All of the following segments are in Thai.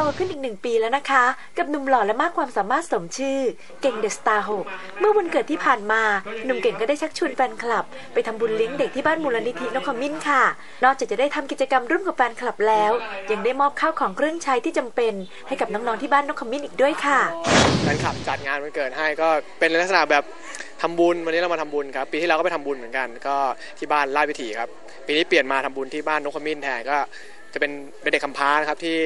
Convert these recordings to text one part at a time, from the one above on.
โตขึ้นอีกหนึ่งปีแล้วนะคะ กับหนุ่มหล่อและมากความสามารถสมชื่อ เก่งเดอะสตาร์หเมื่อวันเกิดที่ผ่านมา หนุ่มเก่งก็ได้ชักชวนแฟนคลับ ไปทำบุญเลี้ยงเด็กที่บ้านมูลนิธินกขมิ้นค่ะ นอกจากจะได้ทำกิจกรรมร่วมกับแฟนคลับแล้ว ยังได้มอบข้าวของเครื่องใช้ที่จำเป็นให้กับน้องๆที่บ้านนกขมิ้นอีกด้วยค่ะแฟนคลับจัดงานวันเกิดให้ก็เป็นลักษณะแบบทำบุญวันนี้เรามาทำบุญครับปีที่แล้วก็ไปทำบุญเหมือนกัน ก็ที่บ้านราชวิถีครับปีนี้เปลี่ยนมาทำบุญที่บ้านนกขมิ้นแทนก็จะเป็นเป็นเด็กกำพร้านะครับที่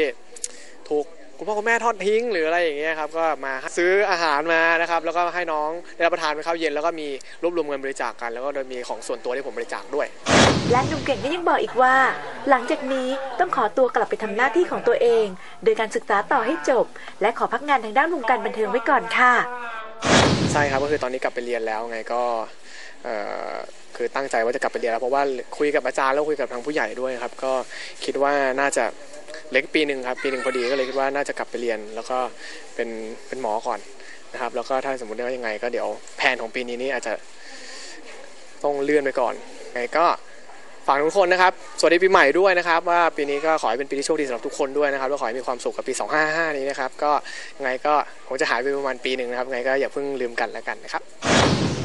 ถูกคุณพ่อคุณแม่ทอดทิ้งหรืออะไรอย่างเงี้ยครับก็มาซื้ออาหารมานะครับแล้วก็ให้น้องได้รับประทานเป็นข้าวเย็นแล้วก็มีรวบรวมเงินบริจาคกัน แล้วก็โดยมีของส่วนตัวที่ผมบริจาคด้วย และหนุ่มเก่งก็ยังบอกอีกว่า หลังจากนี้ต้องขอตัวกลับไปทำหน้าที่ของตัวเอง โดยการศึกษาต่อให้จบ และขอพักงานทางด้านวงการบันเทิงไว้ก่อนค่ะใช่ครับก็คือตอนนี้กลับไปเรียนแล้วไงก็เอ่อคือตั้งใจว่าจะกลับไปเรียนแล้วเพราะว่าคุยกับอาจารย์แล้วคุยกับทางผู้ใหญ่ด้วยครับ ก็คิดว่าน่าจะ เล็กปีหนึ่งครับปีหนึ่งพอดีก็เลยคิดว่าน่าจะกลับไปเรียน แล้วก็เป็นเป็นหมอก่อนนะครับ แล้วก็ถ้าสมมติว่ายังไง ก็เดี๋ยวแผนของปีนี้นี่อาจจะต้องเลื่อนไปก่อนไงก็ฝากทุกคนนะครับ สวัสดีปีใหม่ด้วยนะครับ ว่าปีนี้ก็ขอให้เป็นปีที่โชคดีสำหรับทุกคนด้วยนะครับ แล้วขอให้มีความสุขกับปี 255 นี้นะครับ ก็ไงก็คงจะหายไปประมาณปีหนึ่งนะครับ ไงก็อย่าเพิ่งลืมกันแล้วกันนะครับ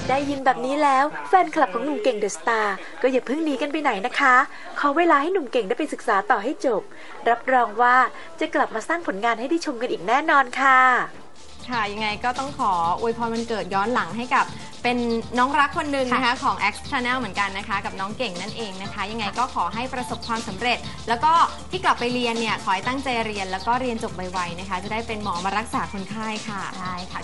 ได้ยินแบบนี้แล้วแฟนคลับของหนุ่มเก่งเดอะสตาร์ก็อย่าเพิ่งหนีกันไปไหนนะคะ ขอเวลาให้หนุ่มเก่งได้ไปศึกษาต่อให้จบ รับรองว่าจะกลับมาสร้างผลงานให้ได้ชมกันอีกแน่นอนค่ะ ค่ะ ยังไงก็ต้องขออวยพรวันเกิดย้อนหลังให้กับเป็นน้องรักคนหนึ่งนะคะของ X Channel เหมือนกันนะคะ กับน้องเก่งนั่นเองนะคะ ยังไงก็ขอให้ประสบความสำเร็จ แล้วก็ที่กลับไปเรียนเนี่ยขอให้ตั้งใจเรียนแล้วก็เรียนจบไวๆนะคะ จะได้เป็นหมอมารักษาคนไข้ค่ะใช่ค่ะ